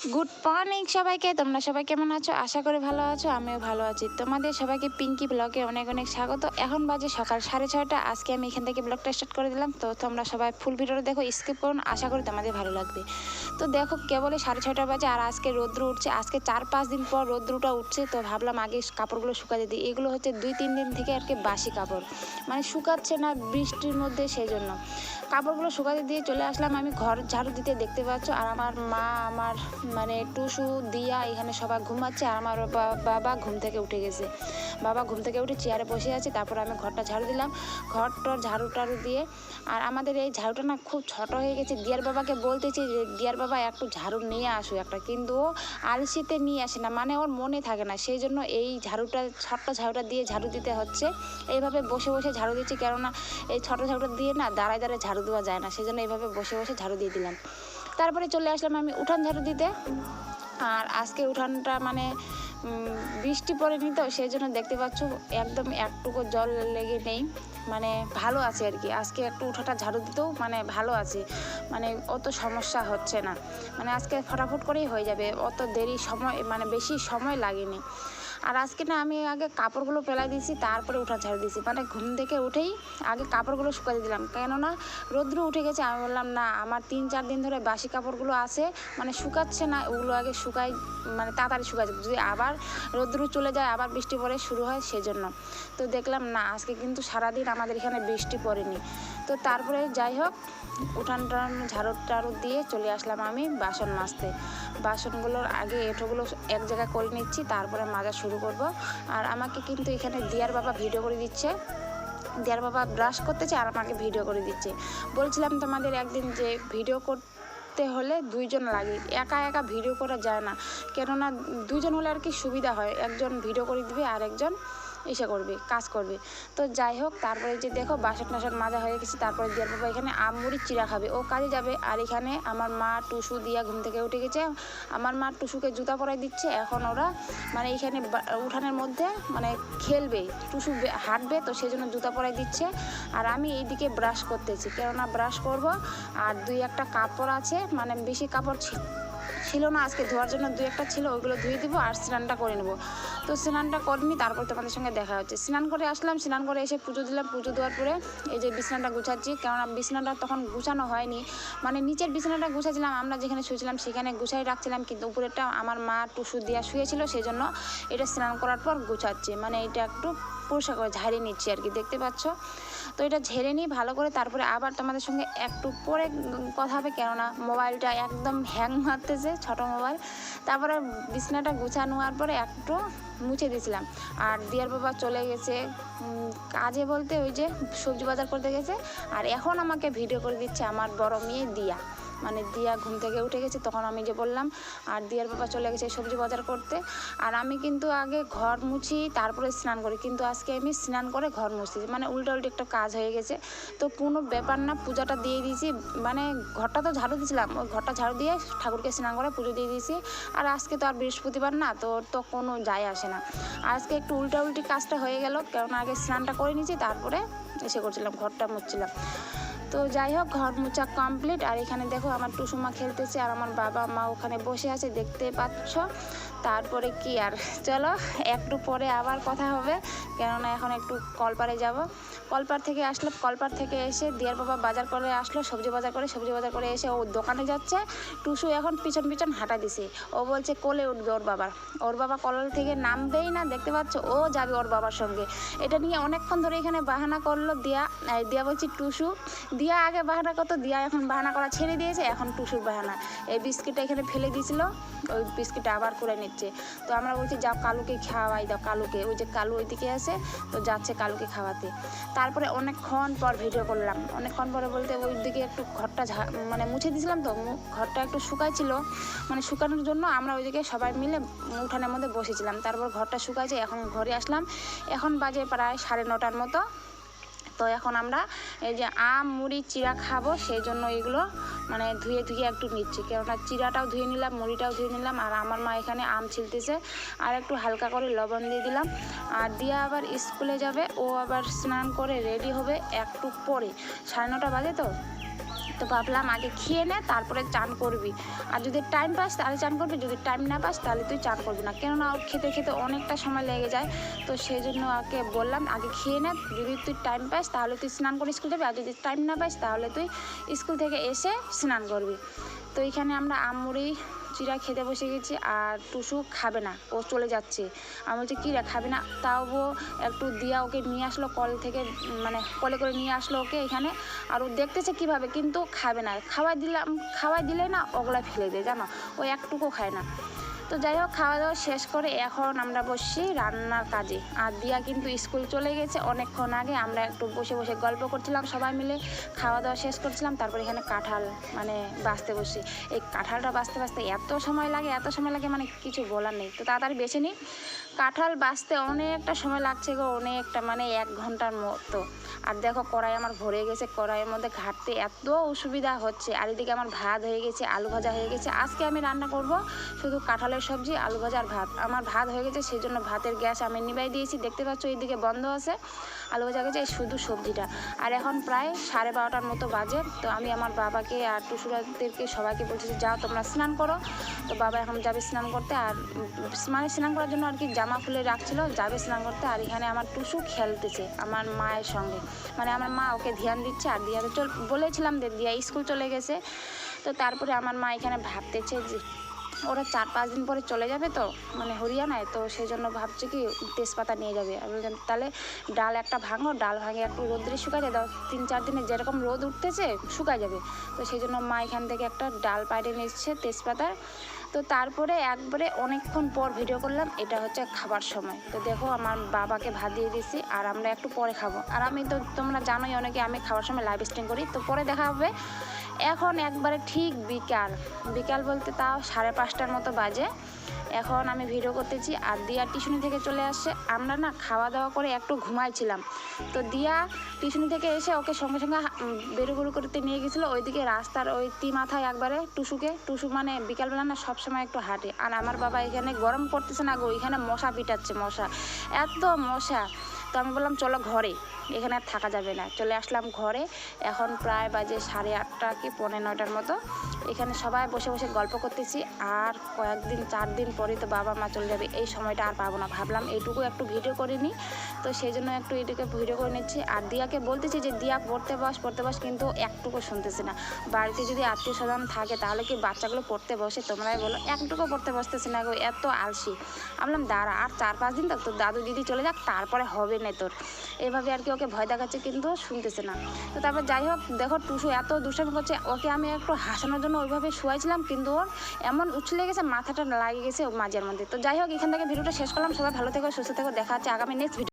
Good morning সবাইকে, তোমরা সবাই কেমন আছো? আশা করি ভালো আছো, আমিও ভালো আছি। তোমাদের সবাইকে পিঙ্কি ব্লগে অনেক অনেক স্বাগত। এখন বাজে সকাল সাড়ে ছয়টা, আজকে আমি এখান থেকে ব্লগটা স্টার্ট করে দিলাম। তো তোমরা সবাই ফুল ভিডিওটা দেখো স্কিপ করুন আশা করি তোমাদের ভালো লাগবে। তো দেখো, কেবলই সাড়ে ছয়টা বাজে আর আজকে রৌদ্র উঠছে। আজকে চার পাঁচ দিন পর রৌদ্রটা উঠছে, তো ভাবলাম আগে কাপড়গুলো শুকাতে দিই। এগুলো হচ্ছে দুই তিন দিন থেকে আর কি বাসি কাপড়। মানে শুকাচ্ছে না বৃষ্টির মধ্যে, সেই জন্য। কাপড়গুলো শুকাতে দিয়ে চলে আসলাম। আমি ঘর ঝাড়ু দিতে দেখতে পাচ্ছ, আর আমার মা, আমার মানে টুসু, দিয়া এখানে সবাই ঘুমাচ্ছে, আর আমার বাবা ঘুম থেকে উঠে গেছে। বাবা ঘুম থেকে উঠে চেয়ারে বসে আছে, তারপর আমি ঘরটা ঝাড়ু দিলাম। ঘরটার ঝাড়ু টাড়ু দিয়ে, আর আমাদের এই ঝাড়ুটা না খুব ছোট হয়ে গেছে। দিয়ার বাবাকে বলতেছি যে দিয়ার বাবা একটু ঝাড়ু নিয়ে আসো একটা, কিন্তু ও আলসিতে নিয়ে আসে না মানে ওর মনে থাকে না। সেই জন্য এই ঝাড়ুটা, ছোট্ট ঝাড়ুটা দিয়ে ঝাড়ু দিতে হচ্ছে। এইভাবে বসে বসে ঝাড়ু দিচ্ছি, কেননা এই ছোট ঝাড়ুটা দিয়ে না দাঁড়ায় দাঁড়ায় ঝাড়ু দেওয়া যায় না সেই জন্য এইভাবে বসে বসে ঝাড়ু দিয়ে দিলাম। তারপরে চলে আসলাম আমি উঠান ঝাড়ু দিতে। আর আজকে উঠানটা মানে বৃষ্টি পড়েনি তো সেই জন্য দেখতে পাচ্ছ একদম একটুকু জল লেগে নেই। মানে ভালো আছে আর কি। আজকে একটু উঠাটা ঝাড়ু দিতেও মানে ভালো আছে। মানে অত সমস্যা হচ্ছে না। মানে আজকে ফটাফট করেই হয়ে যাবে। অত দেরি সময় মানে বেশি সময় লাগেনি। আর আজকে না আমি আগে কাপড়গুলো ফেলাই দিয়েছি, তারপরে উঠা ঝাড়ু দিয়েছি। মানে ঘুম থেকে উঠেই আগে কাপড়গুলো শুকাতে দিলাম। কেননা রৌদ্র উঠে গেছে, আমি বললাম, না, আমার তিন চার দিন ধরে বাসি কাপড়গুলো আছে মানে শুকাচ্ছে না, ওগুলো আগে শুকাই মানে তাড়াতাড়ি শুকাচ্ছে যদি আবার রৌদ্র চলে যায়, আবার বৃষ্টি পড়ে শুরু হয়, সেজন্য। তো দেখলাম, না, আজকে কিন্তু সারাদিন আমাদের এখানে বৃষ্টি পড়েনি। তো তারপরে যাই হোক উঠান টান ঝাড়ু টাড়ু দিয়ে চলে আসলাম আমি বাসন মাজতে। বাসনগুলোর আগে এঁঠোগুলো এক জায়গায় করে নিচ্ছি, তারপরে মাজা শুরু করব। আর আমাকে কিন্তু এখানে দিয়ার বাবা ভিডিও করে দিচ্ছে। দিয়ার বাবা ব্রাশ করতেছে আর আমাকে ভিডিও করে দিচ্ছে। বলছিলাম তোমাদের একদিন যে ভিডিও করতে হলে দুইজন লাগে, একা একা ভিডিও করা যায় না। কেননা দুইজন হলে আর কি সুবিধা হয়, একজন ভিডিও করে দিবে আর একজন এসে করবে, কাজ করবে। তো যাই হোক, তারপরে যে দেখো বাসন টাসন মাজা হয়ে গেছে, তারপরে দিয়ার বাবা এখানে আম মুড়ির চিরা খাবে। ও কাজে যাবে, আর এখানে আমার মা টুসু দিয়া ঘুম থেকে উঠে গেছে। আমার মা টুসুকে জুতা পরাই দিচ্ছে, এখন ওরা মানে এখানে উঠানের মধ্যে মানে খেলবে, টুসু হাঁটবে, তো সেই জন্য জুতা পরাই দিচ্ছে। আর আমি এইদিকে ব্রাশ করতেছি, কেননা ব্রাশ করব, আর দুই একটা কাপড় আছে মানে বেশি কাপড় ছিল না, আজকে ধোয়ার জন্য দু একটা ছিল, ওইগুলো ধুয়ে দিব আর স্নানটা করে নেব। তো স্নানটা করিনি তারপর তোমাদের সঙ্গে দেখা হচ্ছে। স্নান করে আসলাম, স্নান করে এসে পুজো দিলাম। পুজো দেওয়ার পরে এই যে বিছানাটা গুছাচ্ছি, কেননা বিছানাটা তখন গুছানো হয়নি। মানে নিচের বিছানাটা গুছাছিলাম আমরা যেখানে শুয়েছিলাম সেখানে গুছাই রাখছিলাম, কিন্তু উপরেরটা আমার মা টুসু দিয়া শুয়েছিল সেই জন্য এটা স্নান করার পর গুছাচ্ছি। মানে এটা একটু পরিষ্কার করে ঝাড়িয়ে নিচ্ছি আর কি, দেখতে পাচ্ছ? তো এটা ঝেড়ে নিই, ভালো করে তারপরে আবার তোমাদের সঙ্গে একটু পরে কথা হবে, কেননা মোবাইলটা একদম হ্যাং মারতেছে, ছোটো মোবাইল। তারপরে বিছনাটা গুছানো হওয়ার পরে একটু মুছে দিয়েছিলাম। আর দিয়ার বাবা চলে গেছে কাজে বলতে ওই যে সবজি বাজার করতে গেছে। আর এখন আমাকে ভিডিও করে দিচ্ছে আমার বড় মেয়ে দিয়া। মানে দিয়া ঘুম থেকে উঠে গেছে, তখন আমি যে বললাম, আর দিয়ার বাবা চলে গেছে সবজি বাজার করতে। আর আমি কিন্তু আগে ঘর মুছি, তারপরে স্নান করি, কিন্তু আজকে আমি স্নান করে ঘর মুছতেছি মানে উল্টো উল্টো একটা কাজ হয়ে গেছে। তো কোনো ব্যাপার না, পূজাটা দিয়ে দিয়েছি। মানে ঘরটা তো ঝাড়ু দিয়েছিলাম, ওই ঘরটা ঝাড়ু দিয়ে ঠাকুরকে স্নান করে পুজো দিয়ে দিয়েছি। আর আজকে তো আর বৃহস্পতিবার না, তো তো কোনো যায় আসে না। আজকে একটু উল্টা উল্টি কাজটা হয়ে গেল, কেননা আগে স্নানটা করে নিয়েছি, তারপরে এসে করছিলাম, ঘরটা মুছছিলাম। তো যাই হোক, ঘর মোচা কমপ্লিট আর এখানে দেখো আমার টুসুমা খেলতেছে আর আমার বাবা মা ওখানে বসে আছে, দেখতে পাচ্ছ? তারপরে কি আর, চলো, একটু পরে আবার কথা হবে। কেননা এখন একটু কলপারে যাব। কলপার থেকে আসলো কলপার থেকে এসে দিয়ার বাবা বাজার করে আসলো, সবজি বাজার করে, সবজি বাজার করে এসে ও দোকানে যাচ্ছে। টুসু এখন পিছন পিছন হাঁটা দিছে। ও বলছে, কোলে উঠবে ওর বাবার ওর বাবা কল থেকে নামবেই না, দেখতে পাচ্ছ, ও যাবে ওর বাবার সঙ্গে। এটা নিয়ে অনেকক্ষণ ধরে এখানে বাহানা করল দিয়া দিয়া বলছি, টুসু, দিয়া আগে বাহানা করতো, দিয়া এখন বাহানা করা ছেড়ে দিয়েছে, এখন টুসুর বাহানা। এই বিস্কিটটা এখানে ফেলে দিয়েছিল ওই বিস্কিটটা আবার করে নিচ্ছে। তো আমরা বলছি, যাও কালুকে খাওয়াই, দাও কালুকে। ওই যে কালু ওইদিকে আছে, তো যাচ্ছে কালুকে খাওয়াতে। তারপরে অনেকক্ষণ পর ভিডিও করলাম। অনেকক্ষণ পরে বলতে ওই দিকে একটু ঘরটা মানে মুছে দিয়েছিলাম তো ঘরটা একটু শুকাইছিল। মানে শুকানোর জন্য আমরা ওইদিকে সবাই মিলে উঠানের মধ্যে বসেছিলাম। তারপর ঘরটা শুকাইছে, এখন ঘরে আসলাম। এখন বাজে প্রায় সাড়ে নটার মতো। তো এখন আমরা এই যে আম, মুড়ি চিরা খাব, সেই জন্য এগুলো মানে ধুয়ে ধুয়ে একটু নিচ্ছি। কেননা চিরাটাও ধুয়ে নিলাম, মুড়িটাও ধুয়ে নিলাম, আর আমার মা এখানে আম ছিলতেছে। আর একটু হালকা করে লবণ দিয়ে দিলাম। আর দিয়া আবার স্কুলে যাবে, ও আবার স্নান করে রেডি হবে একটু পরে, সাড়ে নটা বাজে তো। তো ভাবলাম আগে খেয়ে নে, তারপরে চান করবি। আর যদি টাইম পাস, তাহলে চান করবি, যদি টাইম না পাস, তাহলে তুই চান করবি না। কেননা ওর খেতে খেতে অনেকটা সময় লেগে যায়। তো সেই জন্য ওকে বললাম, আগে খেয়ে নে, যদি তুই টাইম পাস, তাহলে তুই স্নান করে স্কুল যাবি। আর যদি টাইম না পাস, তাহলে তুই স্কুল থেকে এসে স্নান করবি। তো এখানে আমরা আমুড়ি চিরা খেতে বসে গেছি আর টুসু খাবে না, ও চলে যাচ্ছে। আমি বলছি, কিরা, খাবে না? তাও ও একটু দিয়া ওকে নিয়ে আসলো, কল থেকে মানে কলে করে নিয়ে আসলো ওকে এখানে। আর ও দেখতেছে কীভাবে, কিন্তু খাবে না। খাবার দিলাম খাবার দিলে না ওগুলা ফেলে দেয়, জানো? ও একটুকু খায় না। তো যাই হোক, খাওয়া দাওয়া শেষ করে এখন আমরা বসছি রান্নার কাজে। আর দিয়া কিন্তু স্কুল চলে গেছে। অনেকক্ষণ আগে আমরা একটু বসে বসে গল্প করছিলাম, সবাই মিলে খাওয়া দাওয়া শেষ করছিলাম, তারপর এখানে কাঁঠাল মানে বাঁচতে বসছি। এই কাঁঠালটা বাঁচতে বাঁচতে এত সময় লাগে, এত সময় লাগে মানে কিছু বলার নেই। তো তাড়াতাড়ি বেছে নিই কাঁঠাল বাঁচতে অনেকটা সময় লাগছে গো, অনেকটা মানে এক ঘণ্টার মতো। আর দেখো কড়াই আমার ভরে গেছে, কড়াইয়ের মধ্যে ঘাটতে এত অসুবিধা হচ্ছে। আর এদিকে আমার ভাত হয়ে গেছে, আলু ভাজা হয়ে গেছে। আজকে আমি রান্না করব শুধু কাঁঠালের সবজি, আলু ভাজা আর ভাত। আমার ভাত হয়ে গেছে সেই জন্য ভাতের গ্যাস আমি নিবাই দিয়েছি। দেখতে পাচ্ছ এইদিকে বন্ধ আছে, আলু ভাজা গেছে শুধু সবজিটা। আর এখন প্রায় সাড়ে বারোটার মতো বাজে, তো আমি আমার বাবাকে আর টুসুরাদেরকে সবাইকে বলছি যাও তোমরা স্নান করো। তো বাবা এখন যাবে স্নান করতে, আর মানে স্নান করার জন্য আর কি জামা খুলে রাখছিল, যাবে স্নান করতে। আর এখানে আমার টুসু খেলতেছে, আমার মায়ের সঙ্গে। মানে আমার মা ওকে ধ্যান দিচ্ছে, আর দিয়া তো বলেছিলাম যে দিয়া স্কুল চলে গেছে। তো তারপরে আমার মা এখানে ভাবতেছে যে ওরা চার পাঁচ দিন পরে চলে যাবে তো মানে হরিয়ানায়, তো সেই জন্য ভাবছে কি তেজপাতা নিয়ে যাবে। আমি বললাম, তাহলে ডাল একটা ভাঙো, ডাল ভাঙে একটু রোদ্রে শুকায় দাও, তিন চার দিনে যেরকম রোদ উঠতেছে, শুকায় যাবে। তো সেই জন্য মা এখান থেকে একটা ডাল পাইড়ে নিচ্ছে তেজপাতার তো তারপরে একবারে অনেকক্ষণ পর ভিডিও করলাম, এটা হচ্ছে খাবার সময়। তো দেখো আমার বাবাকে ভাত দিয়ে দিয়েছি, আর আমরা একটু পরে খাব। আর আমি তো তোমরা জানোই অনেকে, আমি খাবার সময় লাইভ স্ট্রিম করি, তো পরে দেখা হবে। এখন একবারে ঠিক বিকাল। বিকাল বলতে তাও সাড়ে পাঁচটার মতো বাজে। এখন আমি ভিডিও করতেছি আর দিয়া টিউশনি থেকে চলে আসছে আমরা না খাওয়া দাওয়া করে একটু ঘুমাইছিলাম। তো দিয়া টিউশনি থেকে এসে ওকে সঙ্গে সঙ্গে বেরো বেরো করতে নিয়ে গেছিল। ওইদিকে রাস্তার ওই তি মাথায় একবারে টুসুকে। টুসু মানে বিকালবেলা না সবসময় একটু হাঁটে। আর আমার বাবা এখানে গরম করতেছে না গো, এখানে মশা পিটাচ্ছে মশা। এত মশা। তো আমি বললাম, চলো ঘরে। এখানে আর থাকা যাবে না। চলে আসলাম ঘরে, এখন প্রায় বাজে সাড়ে আটটা কি পৌনে নয়টার মতো। এখানে সবাই বসে বসে গল্প করতেছি, আর কয়েকদিন চার দিন পরে তো বাবা মা চলে যাবে, এই সময়টা আর পাবো না। ভাবলাম এইটুকু একটু ভিডিও করে নিই, তো সেই জন্য একটু এটুকু ভিডিও করে নিচ্ছি। আর দিয়াকে বলতেছি যে, দিয়া পড়তে বস পড়তে বস, কিন্তু একটুকু শুনতেছে না। বাড়িতে যদি আত্মীয় স্বজন থাকে, তাহলে কি বাচ্চাগুলো পড়তে বসে? তোমরাই বলো, একটুকু পড়তে বসতেছে না গো, এত আলসি। আমি বললাম, দাঁড়া, আর চার পাঁচ দিন তো তোর দাদু দিদি চলে যাক, তারপরে হবে না তোর। এভাবে আর কি ওকে ভয় দেখাচ্ছে কিন্তু শুনতেছে না। তো তারপর যাই হোক, দেখো টুসু এত দুষ্টামি করছে, ওকে আমি একটু হাসানোর জন্য ওইভাবে শুয়াইছিলাম কিন্তু ওর এমন উছলে গেছে, মাথাটা লাগিয়ে গেছে মাঝের মধ্যে। তো যাই হোক, এখান থেকে ভিডিওটা শেষ করলাম, সবাই ভালো থেকো, সুস্থ থেকো, দেখা হচ্ছে আগামী নেক্সট ভিডিও